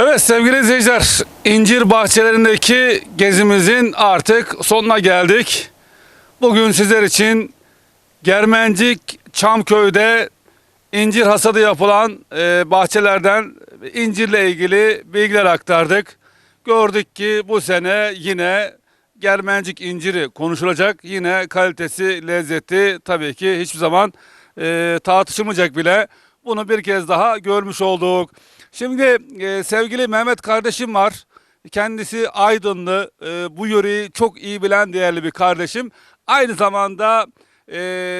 Evet sevgili izleyiciler, incir bahçelerindeki gezimizin artık sonuna geldik. Bugün sizler için Germencik Çamköy'de incir hasadı yapılan e, bahçelerden incirle ilgili bilgiler aktardık. Gördük ki bu sene yine Germencik inciri konuşulacak. Yine kalitesi, lezzeti tabii ki hiçbir zaman e, tartışılmayacak bile. Bunu bir kez daha görmüş olduk. Şimdi e, sevgili Mehmet kardeşim var. Kendisi Aydınlı. E, bu yöreyi çok iyi bilen değerli bir kardeşim. Aynı zamanda e,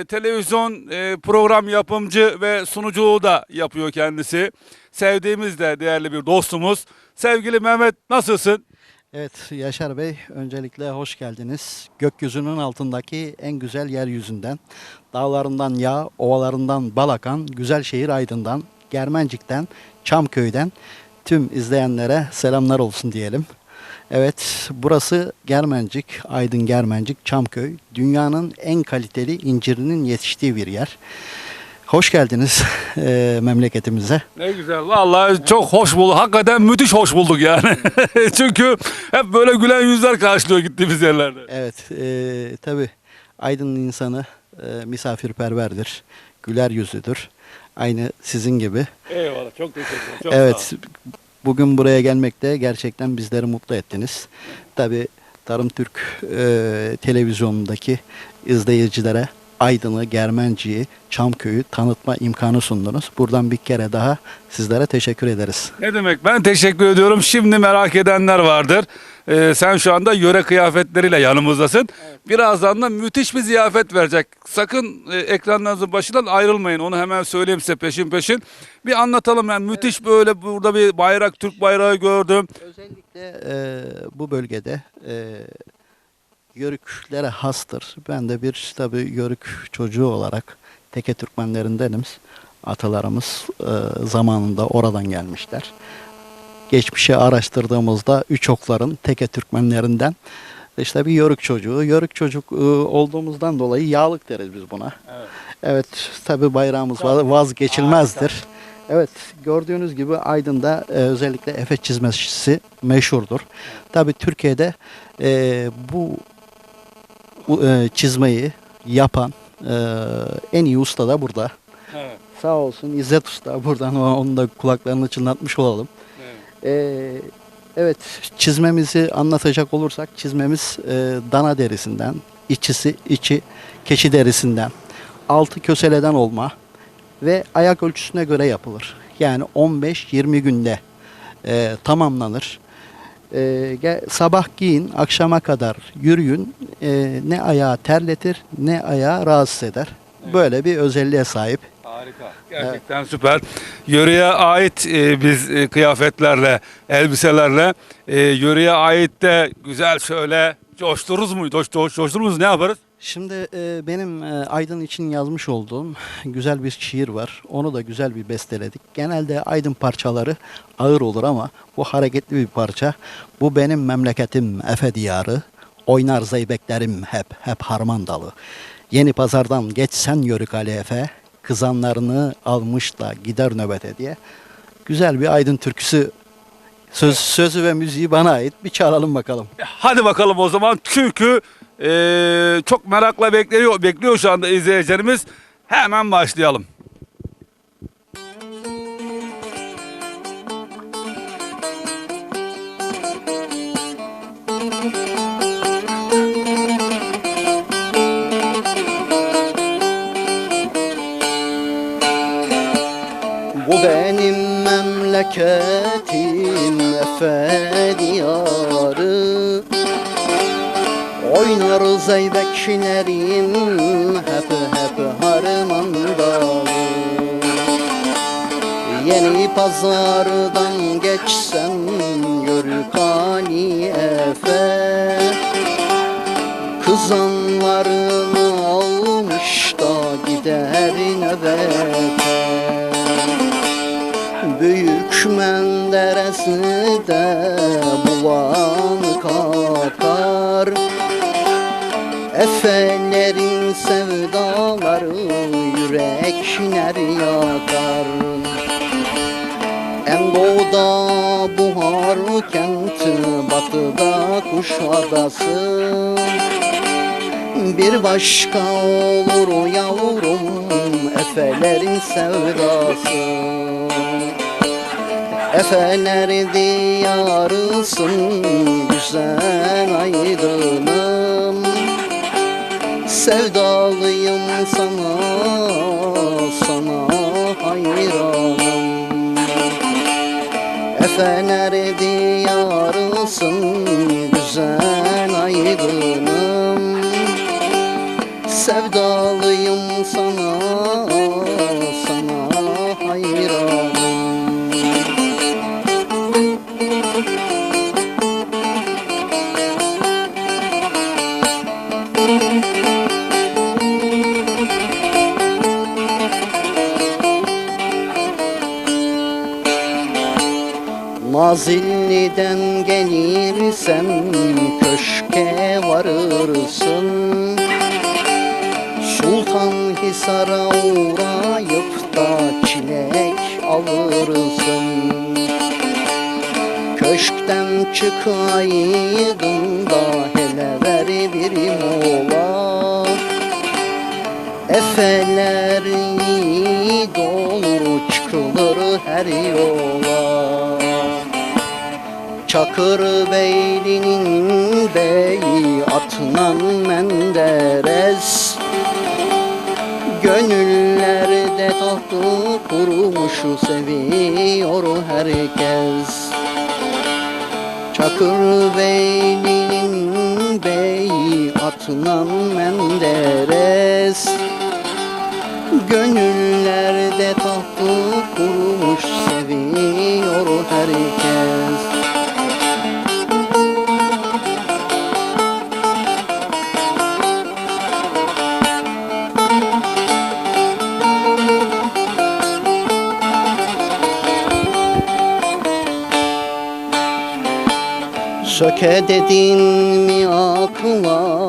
televizyon e, program yapımcı ve sunuculuğu da yapıyor kendisi. Sevdiğimiz de değerli bir dostumuz. Sevgili Mehmet nasılsın? Evet Yaşar Bey öncelikle hoş geldiniz. Gökyüzünün altındaki en güzel yeryüzünden, dağlarından yağ, ovalarından bal akan güzel şehir Aydın'dan, Germencik'ten, Çamköy'den tüm izleyenlere selamlar olsun diyelim. Evet burası Germencik, Aydın Germencik, Çamköy. Dünyanın en kaliteli incirinin yetiştiği bir yer. Hoş geldiniz eee, memleketimize. Ne güzel. Vallahi çok hoş bulduk. Hakikaten müthiş hoş bulduk yani. Çünkü hep böyle gülen yüzler karşılıyor gittiğimiz yerlerde. Evet, e, tabii Aydın'ın insanı e, misafirperverdir, güler yüzlüdür. Aynı sizin gibi. Eyvallah. Çok teşekkür ederim. Çok evet, bugün buraya gelmekte gerçekten bizleri mutlu ettiniz. Tabii Tarım Türk e, televizyonundaki izleyicilere Aydın'ı, Germenci'yi, Çamköy'ü tanıtma imkanı sundunuz. Buradan bir kere daha sizlere teşekkür ederiz. Ne demek? Ben teşekkür ediyorum. Şimdi merak edenler vardır. Ee, sen şu anda yöre kıyafetleriyle yanımızdasın. Birazdan da müthiş bir ziyafet verecek. Sakın e, ekranlarınızın başından ayrılmayın. Onu hemen söyleyeyim size peşin peşin. Bir anlatalım yani müthiş böyle burada bir bayrak, Türk bayrağı gördüm. Özellikle e, bu bölgede e, yörüklere hastır. Ben de bir tabi yörük çocuğu olarak teke Türkmenlerindeniz. Atalarımız e, zamanında oradan gelmişler. Geçmişi araştırdığımızda üç okların teke Türkmenlerinden işte bir yörük çocuğu. Yörük çocuk e, olduğumuzdan dolayı yağlık deriz biz buna. Evet. Evet tabi bayrağımız va- vazgeçilmezdir. Evet gördüğünüz gibi Aydın'da e, özellikle Efes çizmesi meşhurdur. Tabi Türkiye'de e, bu e, çizmeyi yapan e, en iyi usta da burada. Evet. Sağ olsun İzzet Usta buradan onun da kulaklarını çınlatmış olalım. evet. Ee, evet çizmemizi anlatacak olursak çizmemiz e, dana derisinden, içisi içi keçi derisinden, altı köseleden olma ve ayak ölçüsüne göre yapılır. Yani 15-20 günde e, tamamlanır. E, ge- sabah giyin, akşama kadar yürüyün. E, ne ayağı terletir, ne ayağı rahatsız eder. Böyle bir özelliğe sahip. Harika. Gerçekten süper. Yöreye ait e, biz e, kıyafetlerle, elbiselerle e, yöreye ait de güzel şöyle coştururuz mu? Coş, coş, coşturur muyuz? Ne yaparız? Şimdi e, benim e, Aydın için yazmış olduğum güzel bir şiir var. Onu da güzel bir besteledik. Genelde Aydın parçaları ağır olur ama bu hareketli bir parça. Bu benim memleketim Efe diyarı. Oynar zeybeklerim hep, hep harman dalı. Yeni pazardan geçsen yörük Ali Efe. Kızanlarını almış da gider nöbete diye. Güzel bir Aydın türküsü. Söz, sözü ve müziği bana ait. Bir çağıralım bakalım. Hadi bakalım o zaman çünkü e, çok merakla bekliyor, bekliyor şu anda izleyicilerimiz. Hemen başlayalım. Oynar zeybekçilerim hep hep harman dalı Yeni pazardan geçsen yörük Ali Efe Kızanlarını almış da gider nöbete Büyük Menderes'i de bulanık akar yürekler yakar En doğuda bu Buhar kenti batıda Kuşadası Bir başka olur yavrum Efelerin sevdası. Efeler diyarısın güzel aydınım. Sevdalıyım Sevdalıyım sana, sana hayranım Nazilli'den gelirsen köşke varırsın Hisar'a uğrayıp da çilek alırsın. Köşkten çıkaydın da hele ver bir mola. Efeler yiğit olur çıkılır her yola. Çakır Beyli'nin beyi Atnan Menderes Gönüllerde tahtı kurmuşu seviyor herkes. Çakır Beyli'nin beyi Atnan Menderes. Gönüllerde tahtı kurmuş seviyor herkes Söke dedin mi akla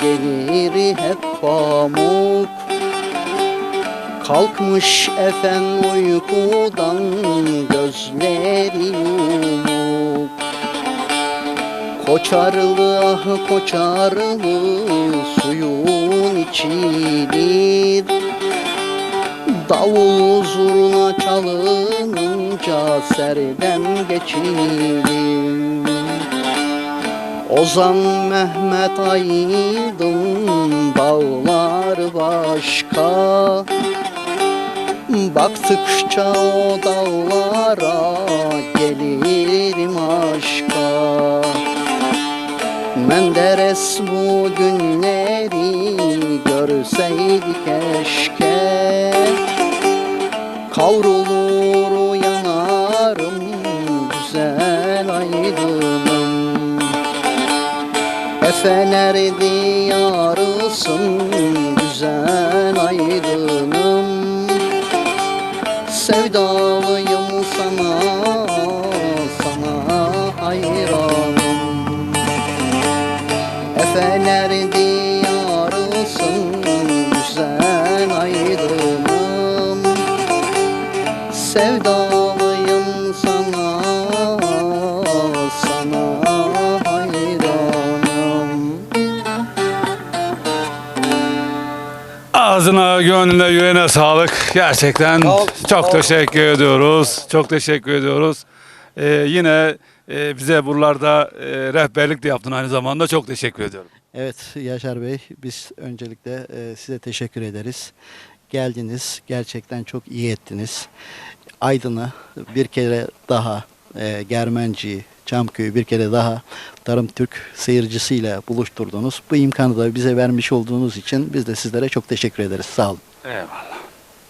gelir hep pamuk? Kalkmış efem uykudan gözleri yumuk Koçarlı ah koçarlı suyun içilir Davul zurna çalınınca serden geçilir Ozan Mehmet Aydın dağlar başka. Baktıkça o dağlara gelirim aşka. Menderes bu günleri görseydi keşke. Kavrulur yanarım güzel aydınım Efeler diyarısın güzel aydınım Sevdalıyım sana, sana hayranım. Efeler diyarısın Ağzına, gönlüne, yüreğine sağlık. Gerçekten Sağ ol, çok sağ ol. teşekkür ediyoruz. Çok teşekkür ediyoruz. Ee, yine e, bize buralarda e, rehberlik de yaptın aynı zamanda. Çok teşekkür ediyorum. Evet Yaşar Bey biz öncelikle e, size teşekkür ederiz. Geldiniz gerçekten çok iyi ettiniz. Aydın'ı bir kere daha e, Germenci, Çamköy'ü bir kere daha Tarım Türk seyircisiyle buluşturdunuz. Bu imkanı da bize vermiş olduğunuz için biz de sizlere çok teşekkür ederiz. Sağ olun. Eyvallah.